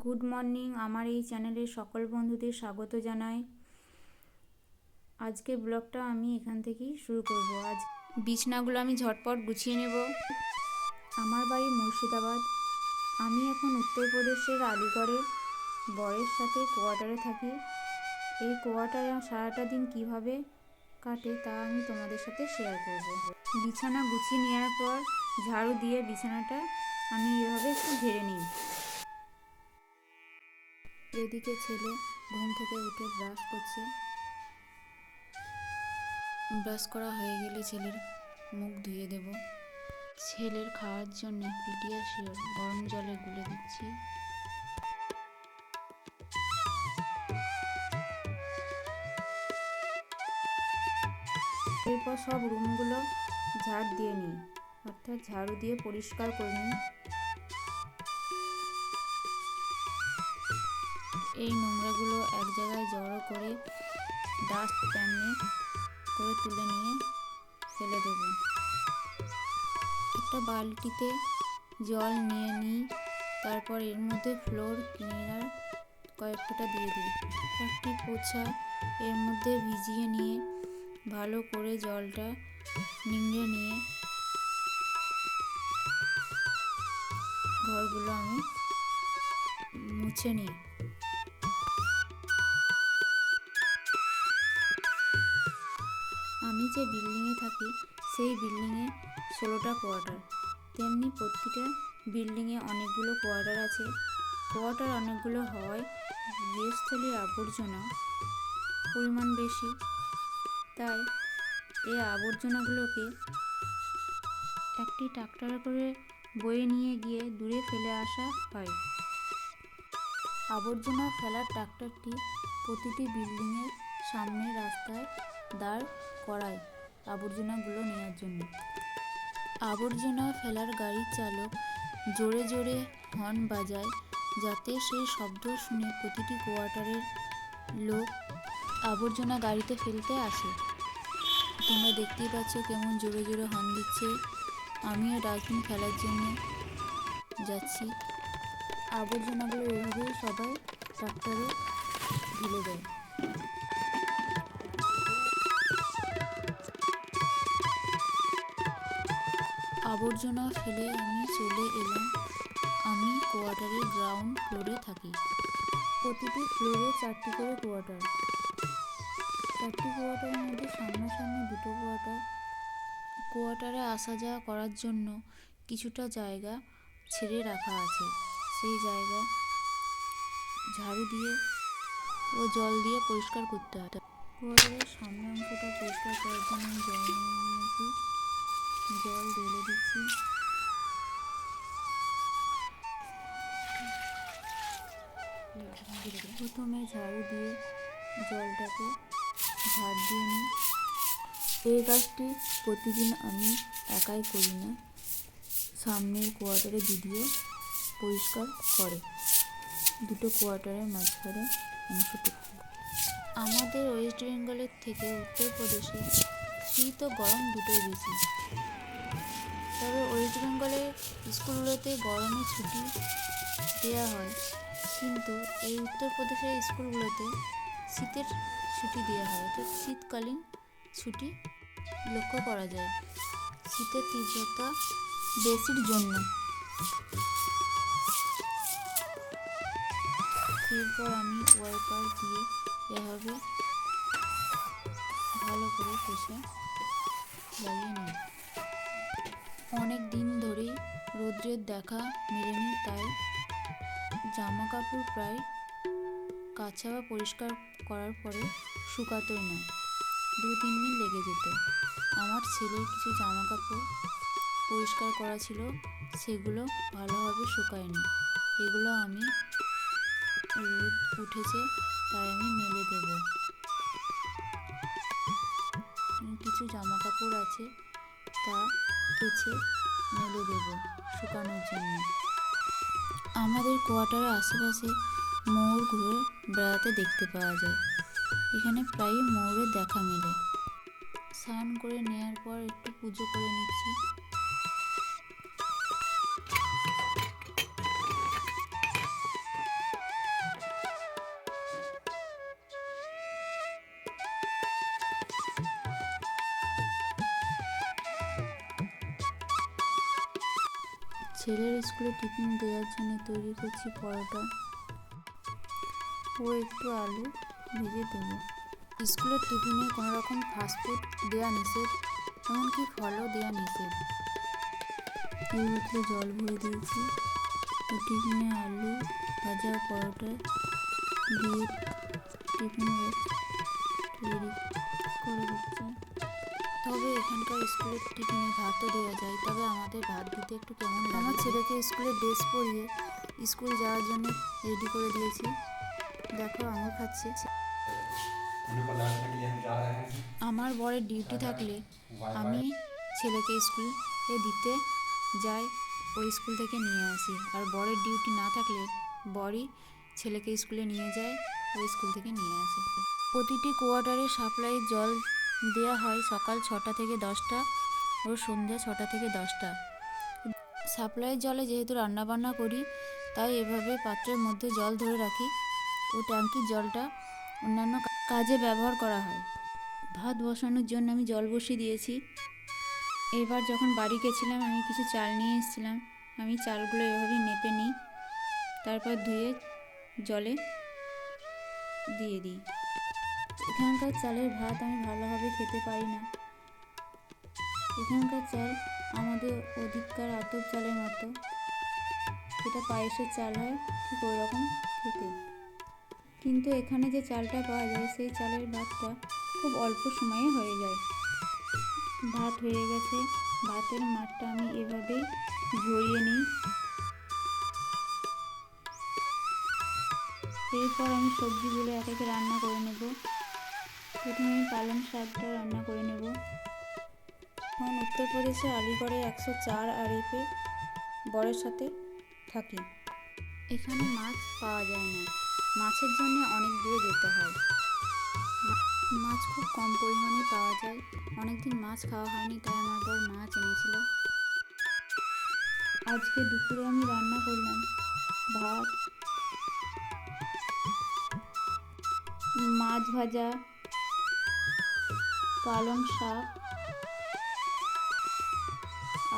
Good morning. আমার এই চ্যানেলে সকল বন্ধুদের স্বাগত জানাই। আজকে ব্লগটা আমি এখান থেকেই শুরু করব। আজ বিছনাগুলো আমি ঝটপট গুছিয়ে নেব। আমার বাড়ি মুর্শিদাবাদ। আমি এখন উত্তরপ্রদেশের আলিগড়ে বরের সাথে কোয়ার্টারে থাকি। এই কোয়ার্টারে সারাটা দিন কীভাবে কাটে তা আমি তোমাদের সাথে শেয়ার করব। বিছানা গুছিয়ে নেওয়ার পর ঝাড়ু দিয়ে বিছানাটা আমি এভাবে একটু ঝেড়ে নিই। এদিকে ছেলে ঘুম থেকে উঠে ব্রাশ করছে। ব্রাশ করা হয়ে গেলে ছেলের মুখ ধুয়ে দেব। ছেলের খাওয়ার জন্য পিডিয়াশিওর গরম জলে গুলে দিচ্ছি। এরপর সব রুমগুলো ঝাড় দিয়ে নিই। অর্থাৎ ঝাড়ু দিয়ে পরিষ্কার করে নিই। এই নোংরাগুলো এক জায়গায় জড়ো করে ডাস্ট প্যানে করে তুলে নিয়ে ফেলে দেব। একটা বালতিতে জল নিয়ে নিই, তারপর এর মধ্যে ফ্লোর ক্লিনার কয়েক ফোঁটা দিয়ে দিই। একটি পোছা এর মধ্যে ভিজিয়ে নিয়ে ভালো করে জলটা নিংড়ে নিয়ে ঘরগুলো আমি মুছে নিই। আমি যে বিল্ডিংয়ে থাকি, সেই বিল্ডিংয়ে ষোলোটা কোয়ার্টার। তেমনি প্রতিটা বিল্ডিংয়ে অনেকগুলো কোয়ার্টার আছে। কোয়ার্টার অনেকগুলো হওয়ায় গৃহস্থলীর আবর্জনা পরিমাণ বেশি। তাই এই আবর্জনাগুলোকে একটি ট্রাক্টর করে বয়ে নিয়ে গিয়ে দূরে ফেলে আসা হয়। আবর্জনা ফেলার ট্রাক্টরটি প্রতিটি বিল্ডিংয়ের সামনে রাস্তায় দাঁড় করায় আবর্জনাগুলো নেওয়ার জন্য। আবর্জনা ফেলার গাড়ির চালক জোরে জোরে হর্ন বাজায় যাতে সেই শব্দ শুনে প্রতিটি কোয়ার্টারের লোক আবর্জনা গাড়িতে ফেলতে আসে। তোমরা দেখতেই পাচ্ছ কেমন জোরে জোরে হর্ন দিচ্ছে। আমিও ডাস্টবিন ফেলার জন্য যাচ্ছি। আবর্জনাগুলো এভাবেই সবাই ট্রাক্টরে ঢেলে দেয়। আবর্জনা ফেলে আমি চলে এলাম। আমি কোয়ার্টারের গ্রাউন্ড ফ্লোরে থাকি। প্রতিটি ফ্লোরে চারটি করে কোয়ার্টার। চারটি কোয়ার্টারের মধ্যে সামনাসামনি দুটো কোয়ার্টার। কোয়ার্টারে আসা যাওয়া করার জন্য কিছুটা জায়গা ছেড়ে রাখা আছে। সেই জায়গা ঝাড়ু দিয়ে ও জল দিয়ে পরিষ্কার করতে হয়। কোয়ার্টারের সামনে অংশটা পরিষ্কার করার জন্য জল জল ঢেলে দিচ্ছি। প্রথমে ঝাড়ু দিয়ে জলটাকে ঝাড় দিয়ে নিই। এই কাজটি প্রতিদিন আমি একাই করি না। সামনের কোয়ার্টারে দিদিও পরিষ্কার করে। দুটো কোয়ার্টারের মাঝখানে অংশটুকু। আমাদের ওয়েস্ট বেঙ্গলের থেকে উত্তরপ্রদেশে শীত ও গরম দুটোই বেশি। তবে ওয়েস্ট বেঙ্গলের স্কুলগুলোতে গরমে ছুটি দেওয়া হয়। কিন্তু এই উত্তরপ্রদেশের স্কুলগুলোতে শীতের ছুটি দেওয়া হয়, অর্থাৎ শীতকালীন ছুটি লক্ষ্য করা যায়। শীতের তীব্রতা বেশির জন্য। এরপর আমি ওয়াইপার দিয়ে এভাবে ভালো করে কষে লাগিয়ে নিই অনেক দিন ধরেই রৌদ্রের দেখা মেলেনি, তাই জামা কাপড় প্রায় কাছা বা পরিষ্কার করার পরে শুকাতোই না। দু তিন দিন লেগে যেত। আমার ছেলের কিছু জামা কাপড় পরিষ্কার করা ছিল, সেগুলো ভালোভাবে শুকায়নি। এগুলো আমি রোদ উঠেছে, তাই আমি মেলে দেব। কিছু জামা কাপড় আছে তা কেচে মেলে দেব শুকানোর জন্য। আমাদের কোয়ার্টারের আশেপাশে ময়ূর ঘুরে বেড়াতে দেখতে পাওয়া যায়। এখানে প্রায়ই ময়ূরের দেখা মেলে। স্নান করে নেওয়ার পর একটু পুজো করে নিচ্ছি। ছেলের স্কুলে টিফিন দেওয়ার জন্য তৈরি করছি পরোটা। ও একটু আলু ভেজে দেবো। স্কুলের টিফিনে কোনো রকম ফাস্টফুড দেওয়া নিষেধ, এমনকি ফলও দেওয়া নিষেধ। এই বোতলে জল ভরে দিয়েছি। ও টিফিনে আলু, ভাজা পরোটা দিয়ে টিফিনে রেডি করে দিচ্ছি। তবে এখানকার স্কুলে টিফিনে ভাতও দেওয়া যায়। তবে আমাদের ভাত দিতে একটু কেমন আমার ছেলেকে স্কুলে ড্রেস পরিয়ে স্কুল যাওয়ার জন্য রেডি করে দিয়েছি। দেখো আমার খাচ্ছে। আমার বরের ডিউটি থাকলে আমি ছেলেকে স্কুলে দিতে যাই ওই স্কুল থেকে নিয়ে আসি। আর বরের ডিউটি না থাকলে বরই ছেলেকে স্কুলে নিয়ে যায় ওই স্কুল থেকে নিয়ে আসে। প্রতিটি কোয়ার্টারে সাপ্লাইয়ের জল দেওয়া হয় সকাল ছটা থেকে দশটা ও সন্ধ্যা ছটা থেকে দশটা। সাপ্লাই জলে যেহেতু রান্নাবান্না করি, তাই এভাবে পাত্রের মধ্যে জল ধরে রাখি ও ট্যাঙ্কির জলটা অন্যান্য কাজে ব্যবহার করা হয়। ভাত বসানোর জন্য আমি জল বসিয়ে দিয়েছি। এবার যখন বাড়ি গেছিলাম, আমি কিছু চাল নিয়ে এসেছিলাম। আমি চালগুলো এভাবেই মেপে নিই, তারপর ধুয়ে জলে দিয়ে দিই। এখানকার চালের ভাত আমি ভালোভাবে খেতে পারি না। এখানকার চাল আমাদের অধিককার আতপ চালের মতো। যেটা পায়েসের চাল হয়, ঠিক ওই রকম খেতে। কিন্তু এখানে যে চালটা পাওয়া যায়, সেই চালের ভাতটা খুব অল্প সময়ে হয়ে যায়। ভাত হয়ে গেছে, ভাতের মাঠটা আমি এভাবেই ঝরিয়ে নিই। এরপর আমি সবজিগুলো এক একে রান্না করে নেব। প্রথমে আমি পালং শাকটা রান্না করে নেব। এখন উত্তরপ্রদেশে আলিগড়ে একশো চার আরিফে বরের সাথে থাকি। এখানে মাছ পাওয়া যায় না। মাছের জন্য অনেক দূরে যেতে হয়। মাছ খুব কম পরিমাণে পাওয়া যায়। অনেকদিন মাছ খাওয়া হয়নি, তাই আমার বর মাছ এনেছিল। আজকে দুপুরে আমি রান্না করলাম ভাত, মাছ ভাজা পালং শাক,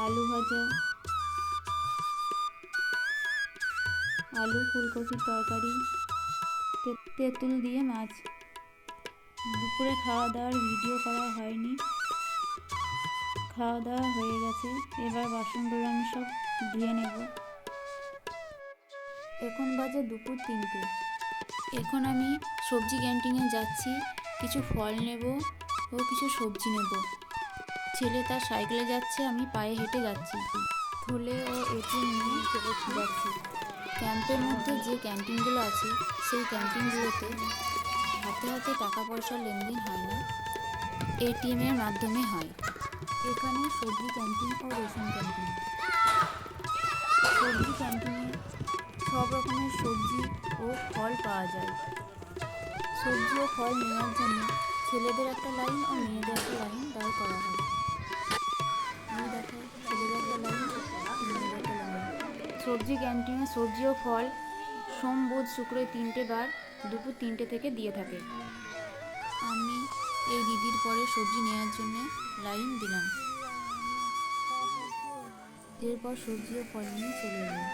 আলু ভাজা, আলু ফুলকপির তরকারি তেঁতুল দিয়ে মাছ। দুপুরে খাওয়া দাওয়ার ভিডিও করা হয়নি। খাওয়া দাওয়া হয়ে গেছে। এবার বাসনগুলো আমি সব ধুয়ে নেব। এখন বাজে দুপুর তিনটে। এখন আমি সবজি ক্যান্টিনে যাচ্ছি। কিছু ফল নেব। ও কিছু সবজি নেব। ছেলে তার সাইকেলে যাচ্ছে, আমি পায়ে হেঁটে যাচ্ছি। ফুলে ও এটিএম নিয়ে যাচ্ছি ক্যাম্পের মধ্যে যে ক্যান্টিনগুলো আছে, সেই ক্যান্টিনগুলোতে হাতে হাতে টাকা পয়সার লেনদেন হয় না। এটিএমের মাধ্যমে হয়। এখানে সবজি ক্যান্টিন ও রেশন ক্যান্টিন। সবজি ক্যান্টিনে সব রকমের সবজি ও ফল পাওয়া যায়। সবজি ও ফল নেওয়ার জন্য ছেলেদের একটা লাইন ও মেয়েদের একটা লাইন দাঁড় করা হয়। এই দেখো ছেলেদের একটা লাইন, মেয়েদের একটা লাইন। সবজি ক্যান্টিনে সবজি ও ফল সোম, বুধ, শুক্র তিনটে বার দুপুর তিনটে থেকে দিয়ে থাকে। আমি এই দিদির পরে সবজি নেওয়ার জন্য লাইন দিলাম। এরপর সবজি ও ফল নিয়ে চলে এলাম।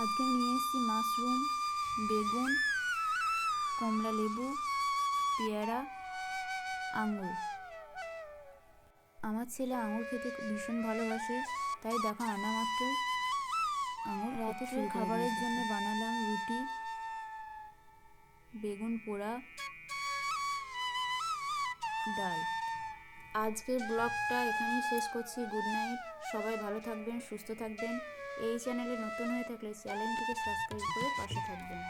আজকে নিয়ে এসেছি মাশরুম, বেগুন কমলা লেবু পেয়ারা আঙুর আমার ছেলে আঙুর খেতে ভীষণ ভালোবাসে তাই দেখা আনা মাত্র। আঙুর রাত্রে খাবারের জন্য বানালাম রুটি বেগুন পোড়া ডাল। আজকের ব্লগটা এখানেই শেষ করছি। Good night. সবাই ভালো থাকবেন সুস্থ থাকবেন। এই চ্যানেলে নতুন হয়ে থাকলে চ্যানেলটিকে সাবস্ক্রাইব করে পাশে থাকবেন।